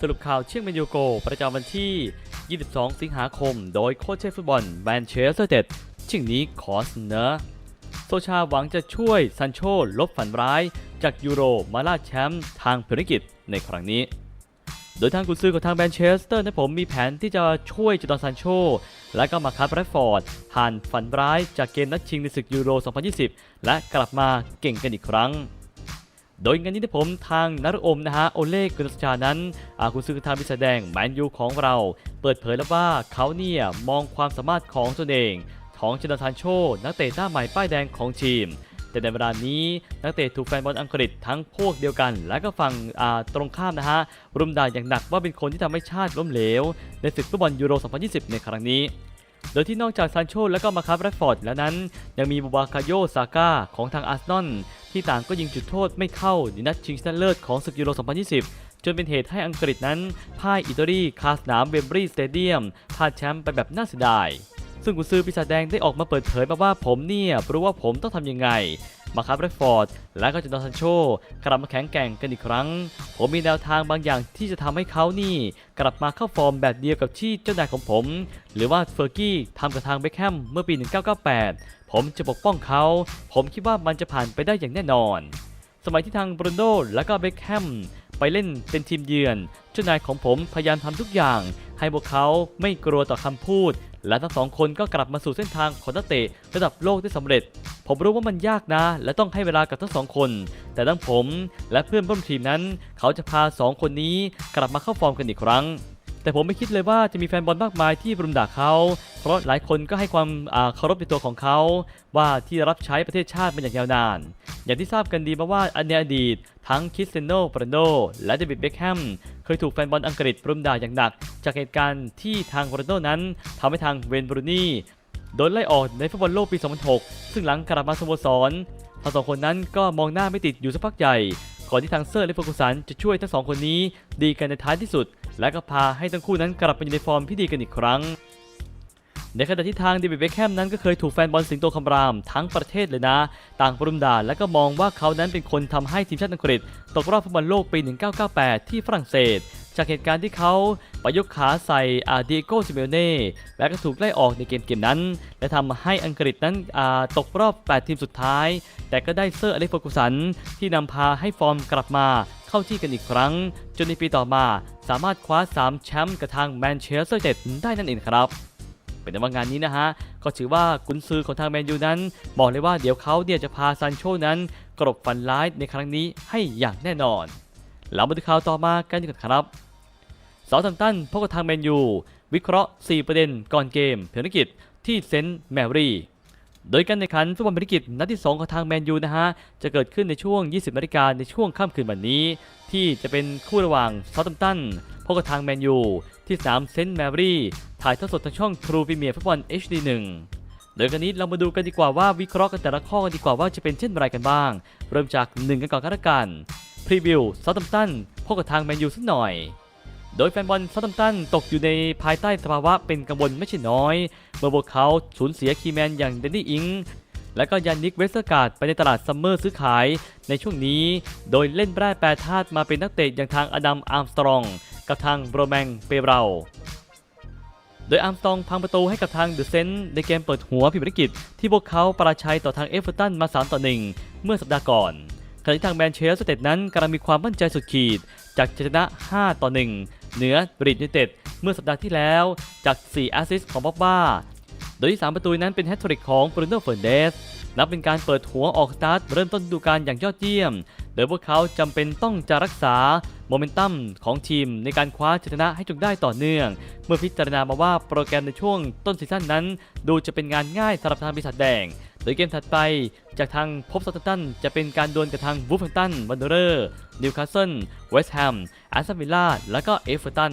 สรุปข่าวเชียงแมนยูโก ประจำวันที่ 22 สิงหาคม โดยโค้ชเชฟฟุตบอลแมนเชสเตอร์เต็ดชิงนี้ขอเสนอโซชาหวังจะช่วยซันโชลบฝันร้าย จากยูโรมาล่าแชมป์ทางภารกิจในครั้งนี้ โดยทางกุนซือของทางแมนเชสเตอร์นะผมมีแผนที่จะช่วยจดอนซันโช และก็มาคับแรดฟอร์ดผ่านฝันร้ายจากเกมนัดชิงในศึกยูโร 2020 และกลับมาเก่งกันอีกครั้ง โดยงานนี้นะผมทางนารอมนะฮะโอเล่กุนสชานั้นอาคุณซื้อทางพิแสดงแมนยูของเรา เปิดเผยแล้วว่าเขาเนี่ยมองความสามารถของตนเอง ของเจนาธานโช นักเตะหน้าใหม่ป้ายแดงของทีม แต่ในเวลานี้นักเตะถูกแฟนบอลอังกฤษทั้งพวกเดียวกัน และก็ฝั่งตรงข้ามนะฮะรุมด่าอย่างหนักว่าเป็นคนที่ทำให้ชาติล้มเหลว ในศึกฟุตบอลยูโร 2020 ในครั้งนี้โดยที่นอกจากซานโชและก็มาคับแรดฟอร์ดแล้วนั้น ยังมีบูบาคาโยซาก้าของทางอาร์เซนอล ที่ต่างก็ยิงจุดโทษไม่เข้าในนัดชิงชนะเลิศของศึกยูโร 2020 จนเป็นเหตุให้อังกฤษนั้นพ่ายอิตาลีคาสนามเวมบรีสเตเดียมพลาดแชมป์ไปแบบน่าเสียดายซึ่งกุนซือปีศาจแดงได้ออกมาเปิดเผยมาว่าผมเนี่ยรู้ว่าผมต้องทำยังไง มาครับแรดฟอร์ด และก็จดอนซันโชกลับมาแข็งแกร่งกันอีกครั้ง ผมมีแนวทางบางอย่างที่จะทำให้เขานี่ กลับมาเข้าฟอร์มแบบเดียวกับที่เจ้านายของผม หรือว่าเฟอร์กี้ทำกับทางเบคแฮมเมื่อปี 1998 ผมจะปกป้องเขา ผมคิดว่ามันจะผ่านไปได้อย่างแน่นอน สมัยที่ทางบรูโน่และก็เบคแฮมไปเล่นเป็นทีมเยือน เจ้านายของผมพยายามทำทุกอย่าง ให้พวกเขาไม่กลัวต่อคำพูด และทั้งสองคนก็กลับมาสู่เส้นทางของนักเตะระดับโลกได้สำเร็จ ผมรู้ว่ามันยากนะ และต้องให้เวลากับทั้งสองคน แต่ทั้งผมและเพื่อนร่วมทีมนั้น เขาจะพาสองคนนี้กลับมาเข้าฟอร์มกันอีกครั้ง แต่ผมไม่คิดเลยว่าจะมีแฟนบอลมากมายที่รุมด่าเขา เพราะหลายคนก็ให้ความเคารพในตัวของเขา ว่าที่รับใช้ประเทศชาติมาอย่างยาวนาน อย่างที่ทราบกันดีมาว่าอันในอดีต ทั้งคริสเตโนโรนัลโดและเดวิดเบคแฮมเคยถูกแฟนบอลอังกฤษรุมด่าอย่างหนัก จากเหตุการณ์ที่ทางโรนโดนั้นทำให้ทางเวนบรูนี่ โดนไล่ออกในฟุตบอลโลกปี 2006 ซึ่งหลังกลับมาสโมสรทั้งสองคนนั้นก็มองหน้าไม่ติดอยู่สักพักใหญ่ก่อนที่ทางเซอร์และเฟอร์กูสันจะช่วยทั้งสองคนนี้ดีกันในท้ายที่สุด และก็พาให้ทั้งคู่นั้นกลับไปอยู่ในฟอร์มที่ดีกันอีกครั้ง ในขณะที่ทางเดวิดเบคแฮมนั้นก็เคยถูกแฟนบอลสิงโตคำรามทั้งประเทศเลยนะ ต่างปรุมด่าและก็มองว่าเขานั้นเป็นคนทำให้ทีมชาติอังกฤษ ตกรอบฟุตบอลโลกปี 1998 ที่ฝรั่งเศส จากเหตุการณ์ที่เขาประยกขาใส่อาดิโกซิเมเน่และก็ถูกไล่ออกในเกมเกมนั้น และทำให้อังกฤษนั้นตกรอบ 8 ทีมสุดท้าย แต่ก็ได้เซอร์อเล็กซ์ฟอร์กูสัน ที่นำพาให้ฟอร์มกลับมาเข้าที่กันอีกครั้ง จนในปีต่อมาสามารถคว้า 3 แชมป์กับทางแมนเชสเตอร์เจ็ดได้นั่นเองครับเป็นแต่ว่างานนี้นะฮะ ก็ถือว่ากุนซือของทางแมนยูนั้น บอกเลยว่าเดี๋ยวเขาเนี่ยจะพาซันโชนั้น กรบฟันร้ายในครั้งนี้ให้อย่างแน่นอน แล้วมาดูข่าวต่อมากันกว่าครับสาทัมตันพบกับทางแมนยู วิเคราะห์ 4 ประเด็นก่อนเกมภารกิจที่เซนต์แมรี่ โดยการแข่งขันฟุตบอลภารกิจนัดที่ 2 ของทางแมนยูนะฮะ จะเกิดขึ้นในช่วง 20นาฬิกาในช่วงค่ำคืนวันนี้ ที่จะเป็นคู่ระหว่างเซาทัมตันพบกับทางแมนยูที่สนามเซนต์แมรี่ ถ่ายทอดสดทางช่อง True Premier ฟุตบอล HD 1 โดยกันนี้เรามาดูกันดีกว่าว่าวิเคราะห์กันแต่ละข้อกันดีกว่าว่าจะเป็นเช่นไรกันบ้าง เริ่มจาก 1 กันก่อนกันละกัน พรีวิวเซาทัมตันพบกับทางแมนยูสักหน่อย โดยแฟนบอลเซาทัมตันตกอยู่ในภายใต้สภาวะเป็นกังวลไม่ใช่น้อย เมื่อพวกเขาสูญเสียคีแมนอย่างเดนนี่อิงและก็ยานิกเวสเตอร์การ์ดไปในตลาดซัมเมอร์ซื้อขายในช่วงนี้ โดยเล่นแร่แปรธาตุมาเป็นนักเตะอย่างทางอดัมอาร์มสตรอง กับทางโรแมงเปเบรา โดยอาร์มสตรองพังประตูให้กับทางเดอะเซนต์ในเกมเปิดหัวพิมพ์ภารกิจ ที่พวกเขาประชัยต่อทางเอฟเวอร์ตันมา 3 ต่อ 1 เมื่อสัปดาห์ก่อน ขณะที่ทางแมนเชสเตอร์นั้นกำลังมีความมั่นใจสุดขีด จากชนะ 5 ต่อ 1 เหนือบริดยูไนเต็ดเมื่อสัปดาห์ที่แล้วจาก 4 แอสซิสต์ของบ็อบบ้า โดยที่ 3 ประตูนั้นเป็นแฮตทริกของบรูโน่เฟอร์เดสนับเป็นการเปิดหัวออกสตาร์ทเริ่มต้นฤดูกาลอย่างยอดเยี่ยม โดยพวกเขาจำเป็นต้องจะรักษาโมเมนตัมของทีมในการคว้าชัชนะให้จงได้ต่อเนื่อง เมื่อพิจารณามาว่าโปรแกรมในช่วงต้นซีซั่นนั้น ดูจะเป็นงานง่ายสำหรับทางปีศาจแดง โดยเกมถัดไปจากทางพบซัตตันจะเป็นการดวลกับทางวูฟแฮมตันวันเดอร์นิวคาสเซิลเวสต์แฮมแอสตันวิลล่าและก็เอฟเวอร์ตัน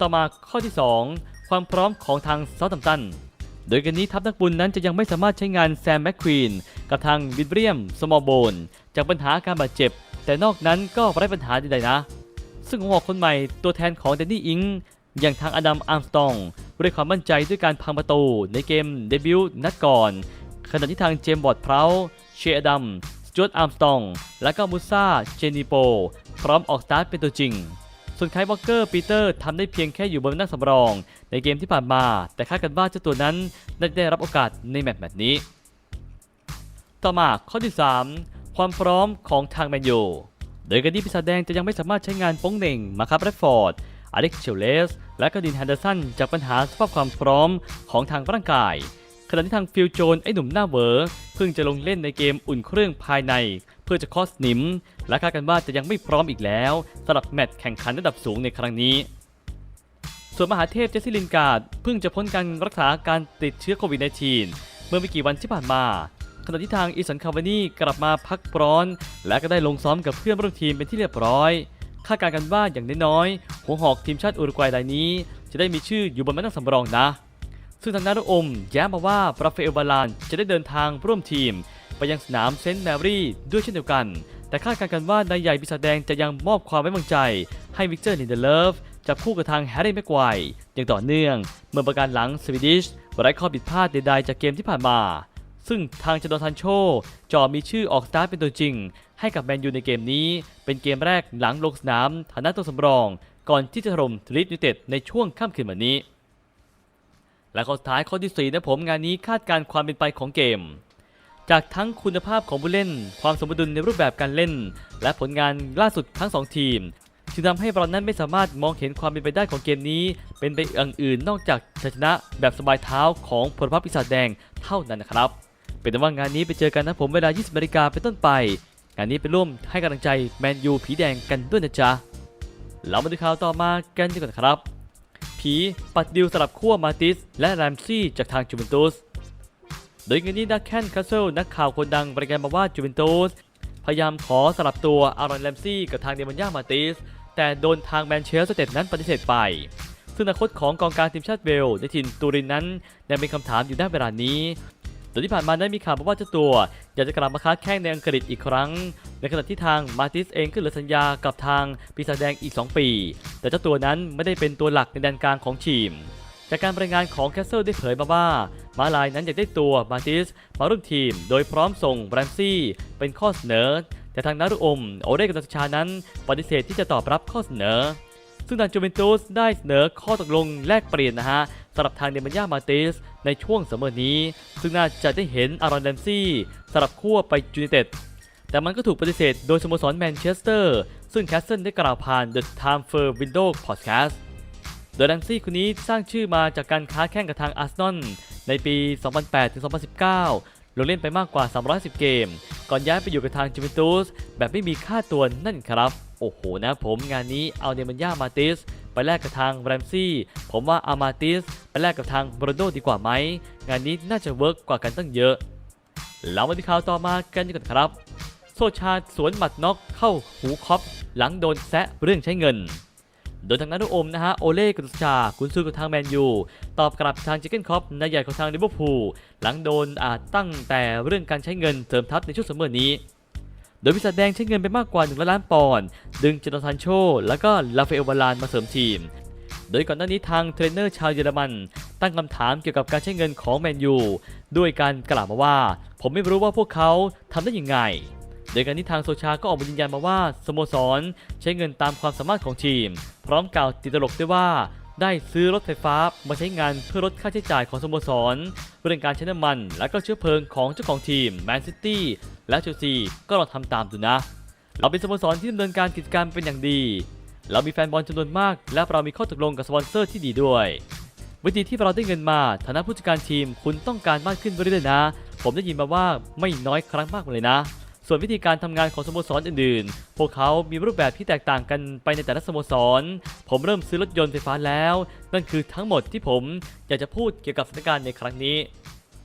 ต่อมาข้อที่ 2 ความพร้อมของทางเซาท์แฮมตัน โดยกันนี้ทัพนักบุญนั้นจะยังไม่สามารถใช้งานแซมแมคควีนกับทางวิลเลียมสมอลโบนจากปัญหาการบาดเจ็บ แต่นอกนั้นก็ไร้ปัญหาใดๆนะ ซึ่งหัวหอกคนใหม่ตัวแทนของแดนนี่อิง อย่างทางอดัมอาร์มสตองด้วยความมั่นใจด้วยการพังประตูในเกมเดบิวต์นัดก่อน ขณะที่ทางเจมส์บอร์ดเพราเชอดัมสจวตอาร์มสตอง และก็มูซาเจนิโป พร้อมออกสตาร์ทเป็นตัวจริง ส่วนไคลวอลเกอร์ปีเตอร์ทำได้เพียงแค่อยู่บนนั่งสำรอง ในเกมที่ผ่านมา แต่คาดกันว่าเจ้าตัวนั้นได้ได้รับโอกาสในแมตช์แมตช์นี้ ต่อมาข้อที่ 3 ความพร้อมของทางแมนยูโดยการที่ปีศาแดงจะยังไม่สามารถใช้งานป้งเหน่งมาครับแรดฟอร์ด อเล็กซ์เชลเลส และก็ดินแฮนเดอร์สันจากปัญหาสภาพความพร้อมของทางร่างกาย ขณะที่ทางฟิลโจนไอ้หนุ่มหน้าเวอเพิ่งจะลงเล่นในเกมอุ่นเครื่องภายใน เพื่อจะคอสนิม และคาดกันว่าจะยังไม่พร้อมอีกแล้วสำหรับแมตช์แข่งขันระดับสูงในครั้งนี้ส่วนมหาเทพเจสซิลินการ์ดเพิ่งจะพ้นการรักษาการติดเชื้อโควิด -19 เมื่อไม่กี่วันที่ผ่านมา ขณะที่ทางอีสันคาวานี่กลับมาพักร้อน และก็ได้ลงซ้อมกับเพื่อนร่วมทีมเป็นที่เรียบร้อย คาดการณ์กันว่าอย่างน้อยๆหัวหอกทีมชาติอุรุกวัยรายนี้ จะได้มีชื่ออยู่บนมานั่งสำรองนะ ซึ่งทางด้านลูกอมแย้มมาว่าราฟาเอลบาลานจะได้เดินทางร่วมทีม ไปยังสนามเซนต์แมรี่ด้วยเช่นเดียวกัน แต่คาดการณ์กันว่านายใหญ่ปีศาจแดงจะยังมอบความไว้วางใจ ให้วิกเตอร์ลินเดเลฟจับคู่กับทางแฮร์รี่แม็กไกวร์อย่างต่อเนื่อง เมื่อประการหลังสวีดิชไร้ข้อผิดพลาดใดๆจากเกมที่ผ่านมา ซึ่งทางจดอนทันโชจอมีชื่อออกสตาร์ทเป็นตัวจริง ให้กับแมนยูในเกมนี้ เป็นเกมแรกหลังลงสนามฐานะตัวสำรอง ก่อนที่จะถล่มลีดยูเต็ดในช่วงค่ำคืนวันนี้ และข้อสุดท้ายข้อที่4นะผมงานนี้คาดการณ์ความเป็นไปของเกม จากทั้งคุณภาพของผู้เล่น ความสมดุลในรูปแบบการเล่น และผลงานล่าสุดทั้ง 2 ทีมจึงทำให้เรานั้นไม่สามารถมองเห็นความเป็นไปได้ของเกมนี้ เป็นไปอย่างอื่นนอกจากชัยชนะแบบสบายเท้าของพลพรรคปีศาจแดงเท่านั้นนะครับ เป็นแต่ว่างานนี้ไปเจอกันนะผมเวลา 20นาฬิกาเป็นต้นไป งานนี้ไปร่วมให้กำลังใจแมนยูผีแดงกันด้วยนะจ๊ะเรามาดูข่าวต่อมากันดีกว่าครับ ผีปัดดิวสลับขั้วมาติส และแรมซี่จากทางจูเวนตุส โดยงานนี้นักแคนคาสเซิลนักข่าวคนดังรายงานมาว่าจูเวนตุสพยายามขอสลับตัวอารอนแรมซี่กับทางเดมอนยามาติส แต่โดนทางแมนเชสเตอร์เต็ดนั้นปฏิเสธไป ซึ่งอนาคตของกองกลางทีมชาติเวลในถิ่นตูรินนั้นยังเป็นคำถามอยู่ณเวลานี้ โดยที่ผ่านมาได้มีข่าวมาว่าเจ้าตัว อยากจะกลับมาค้าแข่งในอังกฤษอีกครั้ง ในขณะที่ทางมาติสเองก็เหลือสัญญากับทางปีศาจแดงอีก 2 ปี แต่เจ้าตัวนั้นไม่ได้เป็นตัวหลักในแดนกลางของทีม จากการรายงานของแคสเซิลได้เผยมาว่ามาลายนั้นอยากได้ตัวมาติสมาร่วมทีม โดยพร้อมส่งแรมซี่เป็นข้อเสนอ แต่ทางนารุอมโอเรกับตัชานั้นปฏิเสธที่จะตอบรับข้อเสนอซึ่งทางจูเวนตุสได้เสนอข้อตกลงแลกเปลี่ยนนะฮะ สำหรับทางเดมันยามาติสในช่วงเสมอนี้ ซึ่งน่าจะได้เห็นอารอนแดมซี่สลับขั้วไปจูเนเต็ดแต่มันก็ถูกปฏิเสธโดยสโมสรแมนเชสเตอร์ ซึ่งแคสเซิลได้กล่าวผ่าน The Time for Window Podcast โดยแรมซี่คนนี้สร้างชื่อมาจากการค้าแข่งกับทางอาร์เซนอลในปี 2008-2019 ลงเล่นไปมากกว่า 310 เกม ก่อนย้ายไปอยู่กับทางจูเวนตุสแบบไม่มีค่าตัวนั่นครับ โอ้โหนะผมงานนี้เอาเนมันยามาติสไปแลกกับทางแรมซี่ ผมว่าอามาติส แลกกับทางบรนโดดีกว่าไหม งานนี้น่าจะเวิร์กกว่ากันตั้งเยอะเรามาที่ข่าวต่อมากันดีกว่าครับ โซชาสวนหมัดน็อกเข้าหูคอปหลังโดนแซะเรื่องใช้เงิน โดยทางนั้นโอมนะฮะโอเล่กุนซชาคุณซื้อกับทางแมนยูตอบกลับทางจิกเกิลคอปนายใหญ่ของทางลิเวอร์พูลหลังโดนอาจตั้งแต่เรื่องการใช้เงินเสริมทัพในช่วงซัมอนี้โดยพิศาจแดงใช้เงินไปมากกว่า1ล้านปอนด์ ดึงเจนอทันโช แล้วก็ลาเฟเอลวาลานมาเสริมทีม โดยก่อนหน้านี้ทางเทรนเนอร์ชาวเยอรมัน ตั้งคำถามเกี่ยวกับการใช้เงินของแมนยูด้วยการกล่าวมาว่า ผมไม่รู้ว่าพวกเขาทำได้ยังไง โดยการที่ทางโซชาก็ออกมายืนยันมาว่าสโมสรใช้เงินตามความสามารถของทีม พร้อมกล่าวติดตลกด้วยว่าได้ซื้อรถไฟฟ้ามาใช้งานเพื่อลดค่าใช้จ่ายของสโมสร เรื่องการใช้น้ำมัน และก็เชื้อเพลิงของเจ้าของทีมแมนซิตี้และเชลซีก็ลองทำตามดูนะ เราเป็นสโมสรที่ดำเนินการกิจการเป็นอย่างดี เรามีแฟนบอลจำนวนมาก และเรามีข้อตกลงกับสปอนเซอร์ที่ดีด้วย วิธีที่เราได้เงินมาฐานะผู้จัดการทีมคุณต้องการมากขึ้นเรื่อยๆนะ ผมได้ยินมาว่าไม่น้อยครั้งมากเลยนะ ส่วนวิธีการทำงานของสโมสรอื่นๆ พวกเขามีรูปแบบที่แตกต่างกันไปในแต่ละสโมสร ผมเริ่มซื้อรถยนต์ไฟฟ้าแล้ว นั่นคือทั้งหมดที่ผมอยากจะพูดเกี่ยวกับสถานการณ์ในครั้งนี้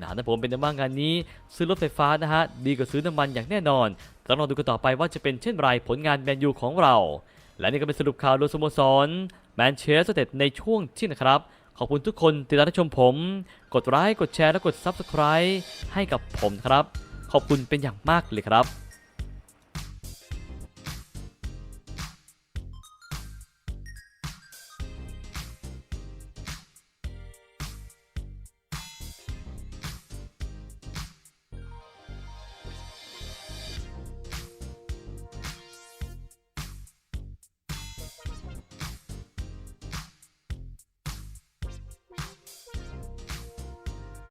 นะถ้าผมเป็นในบ้างงานนี้ ซื้อรถไฟฟ้านะฮะ ดีกว่าซื้อน้ำมันอย่างแน่นอนต้องลอดูกันต่อไปว่าจะเป็นเช่นไรผลงานแมนยูของเรา และนี่ก็เป็นสรุปข่าวโดยสโมสรแมนเชสเตอร์ในช่วงที่นะครับ ขอบคุณทุกคนที่ติดตามชมผม กดไลค์กดแชร์และกด Subscribe ให้กับผมครับ ขอบคุณเป็นอย่างมากเลยครับ